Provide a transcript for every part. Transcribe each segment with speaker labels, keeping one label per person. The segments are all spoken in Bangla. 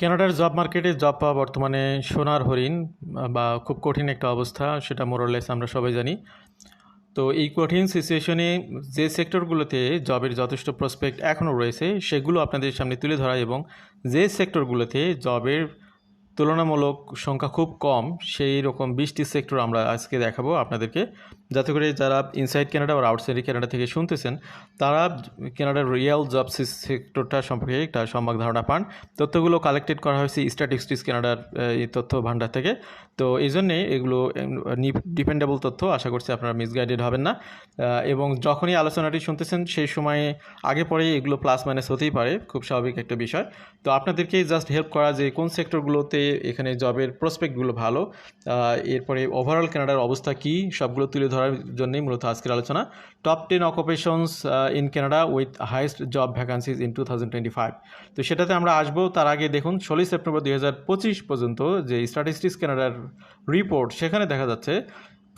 Speaker 1: কানাডার জব মার্কেটে জব পাওয়া বর্তমানে সোনার হরিণ, বা খুব কঠিন একটা অবস্থা, সেটা মোরলেস আমরা সবাই জানি। তো এই কঠিন সিচুয়েশনে যে সেক্টরগুলোতে জবের যথেষ্ট প্রসপেক্ট এখনও রয়েছে, সেগুলো আপনাদের সামনে তুলে ধরা এবং যে সেক্টরগুলোতে জবের তুলনামূলক সংখ্যা খুব কম, সেই রকম বিশটি সেক্টর আমরা আজকে দেখাবো আপনাদেরকে। যাতে করে যারা ইনসাইড কানাডা বা আউটসাইড কানাডা থেকে শুনতেছেন, তারা কানাডার রিয়েল জব সেক্টরটা সম্পর্কে একটা সম্যক ধারণা পান। তথ্যগুলো কালেক্টেড করা হয়েছে স্ট্যাটিস্টিক্স কানাডার এই তথ্য ভাণ্ডার থেকে। তো এই জন্যে এগুলো ডিপেন্ডেবল তথ্য আশা করছি আপনারা মিসগাইডেড হবেন না। এবং যখনই আলোচনাটি শুনতেছেন, সেই সময়ে আগে পরে এগুলো প্লাস মাইনাস হতেই পারে, খুব স্বাভাবিক একটা বিষয়। তো আপনাদেরকে জাস্ট হেল্প করা যে কোন সেক্টরগুলোতে এখানে জবের প্রসপেক্টগুলো ভালো এরপরে ওভারঅল কানাডার অবস্থা কী, সবগুলো তুলে ধরার জন্যই মূলত আজকের আলোচনা। Top ten occupations in Canada with highest job vacancies in two thousand twenty five তো সেটাতে আমরা আসব, তার আগে দেখুন, ষোলোই সেপ্টেম্বর দুই হাজার পঁচিশ পর্যন্ত যে স্ট্যাটিস্টিক্স কানাডার রিপোর্ট সেখানে দেখা যাচ্ছে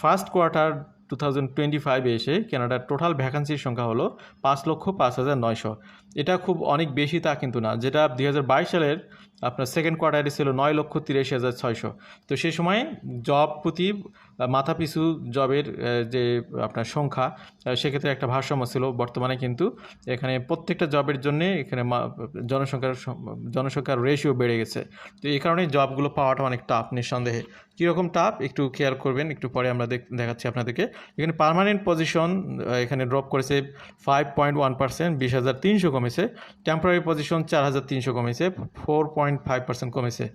Speaker 1: first quarter two thousand twenty ফাইভে এসে কানাডার টোটাল ভ্যাকান্সির সংখ্যা হলো পাঁচ লক্ষ পাঁচ হাজার নয়শো। এটা খুব অনেক বেশি তা কিন্তু না, যেটা দুই হাজার বাইশ সালের আপনার সেকেন্ড কোয়ার্টারে ছিল নয় লক্ষ তিরাশি হাজার ছয়শো। তো সেই সময় জব প্রতি মাথা পিছু জবের যে আপনার সংখ্যা সেক্ষেত্রে একটা ভারসাম্য ছিল। বর্তমানে কিন্তু এখানে প্রত্যেকটা জবের জন্যে এখানে জনসংখ্যার জনসংখ্যার রেশিও বেড়ে গেছে। তো এই কারণে জবগুলো পাওয়াটা অনেক টাফ নিঃসন্দেহে। কীরকম টাপ একটু খেয়াল করবেন, একটু পরে আমরা দেখ- দেখাচ্ছি আপনাদেরকে। এখানে পারমানেন্ট পজিশন এখানে ড্রপ করেছে ফাইভ পয়েন্ট ওয়ান পার্সেন্ট বিশ হাজার তিনশো কমেছে। টেম্পোরারি পজিশন চার হাজার তিনশো কমেছে ফোর পয়েন্ট ফাইভ পার্সেন্ট কমেছে।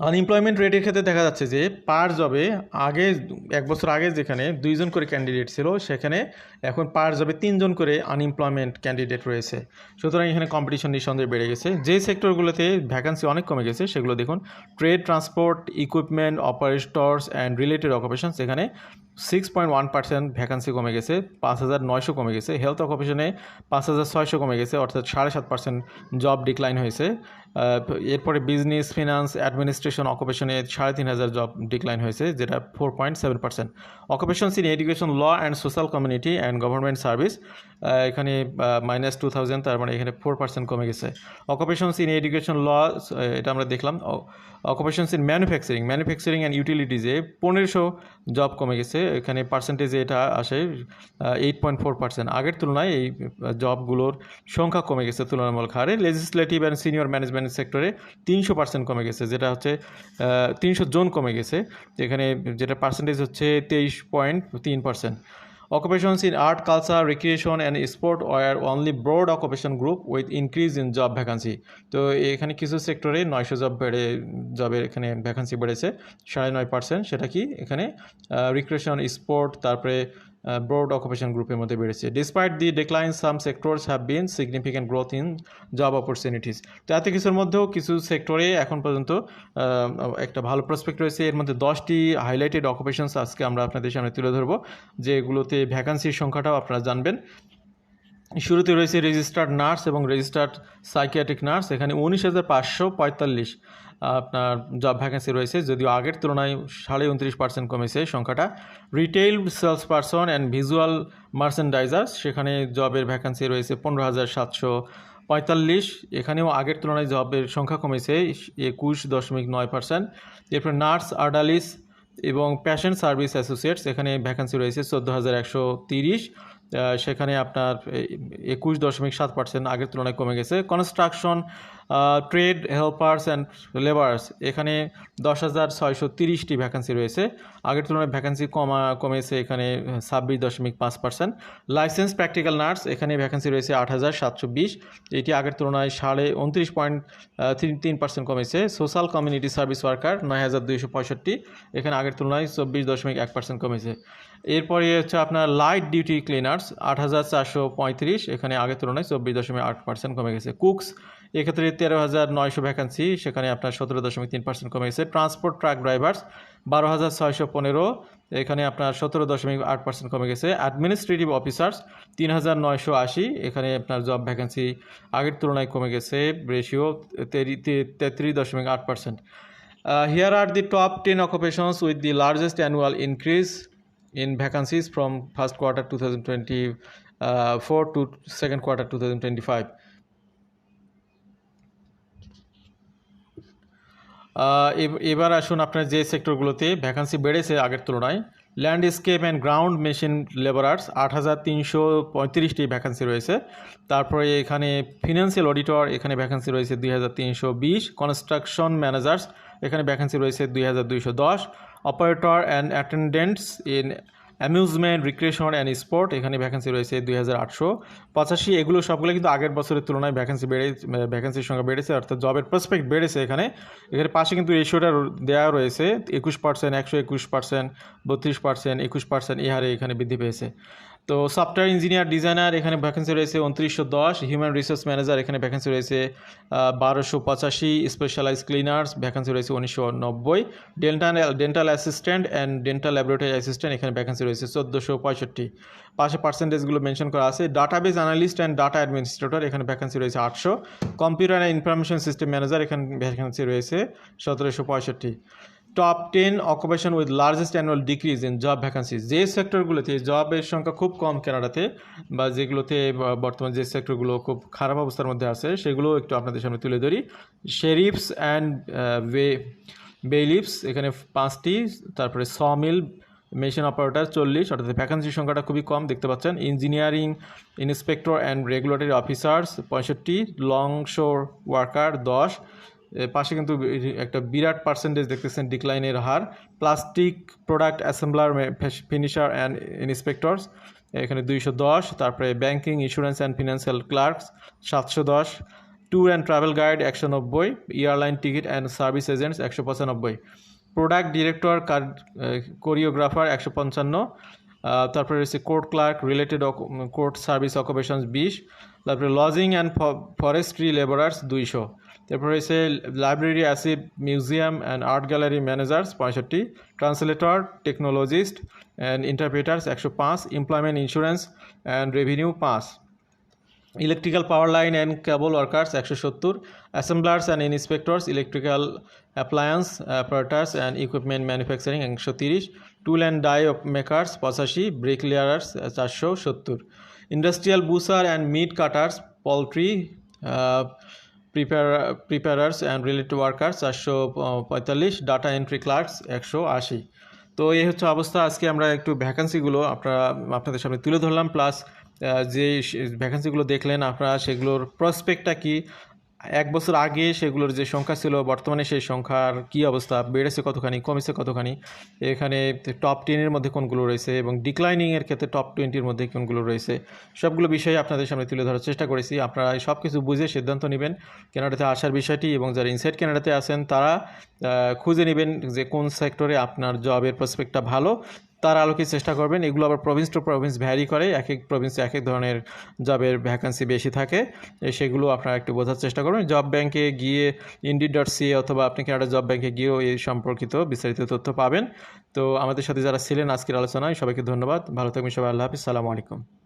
Speaker 1: আনএমপ্লয়মেন্ট রেটের ক্ষেত্রে দেখা যাচ্ছে যে পার জবে আগে এক বছর আগে যেখানে দুইজন করে ক্যান্ডিডেট ছিল, সেখানে এখন পার জবে তিনজন করে আনএমপ্লয়মেন্ট ক্যান্ডিডেট রয়েছে। সুতরাং এখানে কম্পিটিশন নিঃসন্দেহে বেড়ে গেছে। যে সেক্টরগুলোতে ভ্যাকান্সি অনেক কমে গেছে, সেগুলো দেখুন trade transport equipment operators and related occupation সেখানে six point one percent vacancy কমে গেছে, পাঁচ হাজার নয়শো কমে গেছে। হেলথ অকুপেশনে পাঁচ হাজার ছয়শো কমে গেছে, অর্থাৎ সাড়ে সাত পার্সেন্ট জব ডিক্লাইন হয়েছে। এরপরে বিজনেস ফিনান্স অ্যাডমিনিস্ট্রেশন অকুপেশনে সাড়ে তিন হাজার জব ডিক্লাইন হয়েছে, যেটা four point seven percent occupation in education law and social community and government service এখানে মাইনাস টু থাউজেন্ড তার মানে এখানে ফোর পার্সেন্ট কমে গেছে। অকুপেশনস ইন এডুকেশন ল এটা আমরা দেখলাম। Occupations in manufacturing manufacturing and ইউটিলিটিজে পনেরোশো জব কমে গেছে। এখানে পার্সেন্টেজে এটা আসে এইট পয়েন্ট ফোর পার্সেন্ট আগের তুলনায় এই জবগুলোর সংখ্যা কমে গেছে তুলনামূলক হারে। লেজিসলেটিভ অ্যান্ড সিনিয়র ম্যানেজমেন্ট সেক্টরে তিনশো পার্সেন্ট কমে গেছে, যেটা হচ্ছে তিনশো জন কমে গেছে এখানে যেটা পার্সেন্টেজ হচ্ছে তেইশ পয়েন্ট তিন percent occupations in art, culture, recreation and sport were only broad occupation group with increase in job vacancy তো এখানে কিছু সেক্টরে নয়শো জব বেড়ে জবের এখানে ভ্যাকান্সি বেড়েছে, সাড়ে নয় পার্সেন্ট সেটা কি? এখানে রিক্রিয়েশন স্পোর্ট তারপরে ব্রড অকুপেশন গ্রুপের মধ্যে বেড়েছে। Despite the decline some sectors have been significant growth in job opportunities তো এত কিছুর মধ্যেও কিছু সেক্টরে এখন পর্যন্ত একটা ভালো প্রসপেক্ট রয়েছে। এর মধ্যে দশটি হাইলাইটেড অকুপেশনস আজকে আমরা আপনাদের সামনে তুলে ধরবো, যেগুলোতে ভ্যাকান্সির সংখ্যাটাও আপনারা জানবেন। শুরুতে রয়েছে রেজিস্টার্ড নার্স এবং রেজিস্টার্ড সাইকিয়াট্রিক নার্স এখানে উনিশ হাজার পাঁচশো পঁয়তাল্লিশ আপনার জব ভ্যাকেন্সি রয়েছে, যদিও আগের তুলনায় সাড়ে উনত্রিশ পার্সেন্ট কমেছে সংখ্যাটা। Retail sales person and visual merchandisers সেখানে জবের ভ্যাকেন্সি রয়েছে পনেরো হাজার সাতশো পঁয়তাল্লিশ, এখানেও আগের তুলনায় জবের সংখ্যা কমেছে একুশ দশমিক নয় পার্সেন্ট। এরপর নার্স আর্ডালিস এবং প্যাশন সার্ভিস অ্যাসোসিয়েটস এখানে ভ্যাকান্সি রয়েছে চোদ্দ হাজার একশো তিরিশ। সেখানে আপনার একুশ দশমিক সাত পার্সেন্ট আগের তুলনায় কমে গেছে। Construction trade helpers and labourers এখানে দশ হাজার ছয়শো তিরিশটি ভ্যাকান্সি রয়েছে। আগের তুলনায় ভ্যাকান্সি কমা, কমেছে এখানে ছাব্বিশ দশমিক পাঁচ পার্সেন্ট। লাইসেন্স প্র্যাকটিক্যাল নার্স এখানে ভ্যাকান্সি রয়েছে আট হাজার সাতশো বিশ। এটি আগের তুলনায় সাড়ে উনত্রিশ পয়েন্ট তিন পার্সেন্ট কমেছে। সোশ্যাল কমিউনিটি সার্ভিস ওয়ার্কার নয় হাজার দুইশো পঁয়ষট্টি। এখানে আগের তুলনায় চব্বিশ দশমিক এক পার্সেন্ট কমেছে। এরপরে হচ্ছে আপনার লাইট ডিউটি ক্লিনার্স আট হাজার চারশো পঁয়ত্রিশ, এখানে আগের তুলনায় চব্বিশ দশমিক আট পার্সেন্ট কমে গেছে। কুকস এক্ষেত্রে তেরো হাজার নয়শো ভ্যাকান্সি, সেখানে আপনার সতেরো দশমিক তিন পার্সেন্ট কমে গেছে। ট্রান্সপোর্ট ট্রাক ড্রাইভার্স বারো হাজার ছয়শো পনেরো, এখানে আপনার সতেরো দশমিক আট পার্সেন্ট কমে গেছে। অ্যাডমিনিস্ট্রেটিভ অফিসার্স তিন হাজার নয়শো আশি, এখানে আপনার জব ভ্যাকেন্সি আগের তুলনায় কমে গেছে রেশিও তেত্রিশ দশমিক আট percent here are the top ten occupations with the largest annual increase in vacancies from first quarter 2024 to second quarter 2025. এবার আসুন আপনার যে সেক্টরগুলোতে ভ্যাকান্সি বেড়েছে আগের তুলনায় landscape and ground machine labourers আট হাজার তিনশো পঁয়ত্রিশটি ভ্যাকান্সি রয়েছে। তারপরে এখানে ফিনান্সিয়াল অডিটর এখানে ভ্যাকান্সি রয়েছে দুই হাজার তিনশো বিশ। কনস্ট্রাকশন ম্যানেজার্স এখানে ভ্যাকান্সি রয়েছে দুই হাজার দুইশো দশ। Operator and attendants in amusement, recreation and sport এখানে ভ্যাকেন্সি রয়েছে দুই হাজার আটশো। পঁচাশি, এগুলো সবগুলো কিন্তু আগের বছরের তুলনায় ভ্যাকেন্সি বেড়ে ভ্যাকেন্সির সংখ্যা বেড়েছে, অর্থাৎ জবের প্রসপেক্ট বেড়েছে এখানে। এখানে পাশে কিন্তু রেশিওটা দেওয়া রয়েছে, একুশ পার্সেন্ট একশো একুশ পার্সেন্ট বত্রিশ পার্সেন্ট একুশ পার্সেন্ট এই হারে এখানে বৃদ্ধি পেয়েছে। তো সফটওয়্যার ইঞ্জিনিয়ার ডিজাইনার এখানে ভ্যাকেন্সি রয়েছে উনত্রিশশো দশ হিউম্যান রিসোর্স ম্যানেজার এখানে ভ্যাকেন্সি রয়েছে বারোশো পঁচাশি স্পেশালাইজ ক্লিনার্স ভ্যাকেন্সি রয়েছে উনিশশো নব্বই। Dental dental assistant and dental laboratory assistant এখানে ভ্যাকেন্সি রয়েছে চোদ্দোশো পঁয়ষট্টি। পাশে পার্সেন্টেজগুলো মেনশন করা আছে। Database analyst and data administrator এখানে ভ্যাকেন্সি রয়েছে আটশো। Computer and information system manager এখানে ভ্যাকেন্সি রয়েছে সতেরোশো পঁয়ষট্টি। Top ten occupation with largest annual decrease in job vacancy যে সেক্টরগুলোতে জবের সংখ্যা খুব কম কানাডাতে, বা যেগুলোতে বর্তমান যে সেক্টরগুলো খুব খারাপ অবস্থার মধ্যে আছে, সেগুলো একটু আপনাদের সামনে তুলে ধরি। শেরিফস অ্যান্ড বে বেলিফস এখানে পাঁচটি, তারপরে সমিল মেশিন অপারেটার চল্লিশ, অর্থাৎ ভ্যাকান্সির সংখ্যাটা খুবই কম দেখতে পাচ্ছেন। Engineering inspector and regulatory officers পঁয়ষট্টি লং শোর ওয়ার্কার দশ পাশে কিন্তু একটা বিরাট পার্সেন্টেজ দেখতেছেন ডিক্লাইনের হার plastic product assembler finisher and inspectors এখানে দুইশো দশ, তারপরে banking insurance and financial clerks সাতশো দশ ট্যুর অ্যান্ড ট্রাভেল গাইড একশো নব্বই airline ticket and service agents একশো পঁচানব্বই। প্রোডাক্ট ডিরেক্টর কোরিওগ্রাফার একশো পঞ্চান্ন। তারপরে রয়েছে court clerk related court service occupations বিশ। তারপরে লজিং অ্যান্ড ফরেস্ট্রি লেবারার্স দুইশো। তারপরে রয়েছে library acid museum and art gallery managers পঁয়ষট্টি। ট্রান্সলেটর টেকনোলজিস্ট অ্যান্ড ইন্টারপ্রিটার্স একশো পাঁচ। এমপ্লয়মেন্ট ইন্স্যুরেন্স অ্যান্ড রেভিনিউ পাঁচ। Electrical power line and cable workers একশো সত্তর। Assemblers and inspectors electrical appliance operators and equipment manufacturing একশো তিরিশ। টুল অ্যান্ড ডাই মেকার্স পঁচাশি। ব্রেক লেয়ারার্স চারশো সত্তর। Industrial butchers and meat cutters poultry prepare preparers and related workers চারশো পঁয়তাল্লিশ ডাটা এন্ট্রি ক্লার্কস একশো আশি। তো এই হচ্ছে অবস্থা। আজকে আমরা একটু ভ্যাকান্সিগুলো আপনারা, আপনাদের সামনে তুলে ধরলাম। প্লাস যে ভ্যাকান্সিগুলো দেখলেন আপনারা, সেগুলোর প্রসপেক্টটা কি? এক বছর আগে সেগুলোর যে সংখ্যা ছিল, বর্তমানে সেই সংখ্যার কি অবস্থা? বেড়েছে কতখানি? কমেছে কতখানি? এখানে টপ টেনের মধ্যে কোনগুলো রয়েছে এবং ডিক্লাইনিংয়ের ক্ষেত্রে টপ টোয়েন্টির মধ্যে কোনগুলো রয়েছে? সবগুলো বিষয়ে আপনাদের সামনে তুলে ধরার চেষ্টা করেছি। আপনারা সব কিছু বুঝে সিদ্ধান্ত নেবেন কেনাডাতে আসার বিষয়টি এবং যারা ইনসাইড কেনাডাতে আছেন, তারা খুঁজে নেবেন যে কোন সেক্টরে আপনার জবের প্রসপেক্টটা ভালো। তার আলোকে চেষ্টা করবেন। এগুলো আবার প্রভিন্স টু প্রভিন্স ভ্যারি করে। এক এক প্রভিন্সে এক এক ধরনের জবের ভ্যাকান্সি বেশি থাকে। সেগুলো আপনারা একটু বোঝার চেষ্টা করবেন জব ব্যাংকে গিয়ে ইন্ডি ডট সি অথবা আপনি কানাডা জব ব্যাংকে গিয়েও এই সম্পর্কিত বিস্তারিত তথ্য পাবেন। তো আমাদের সাথে যারা ছিলেন আজকের আলোচনায়, সবাইকে ধন্যবাদ। ভালো থাকবেন সবাই। আল্লাহ হাফিজ। সালামু আলাইকুম।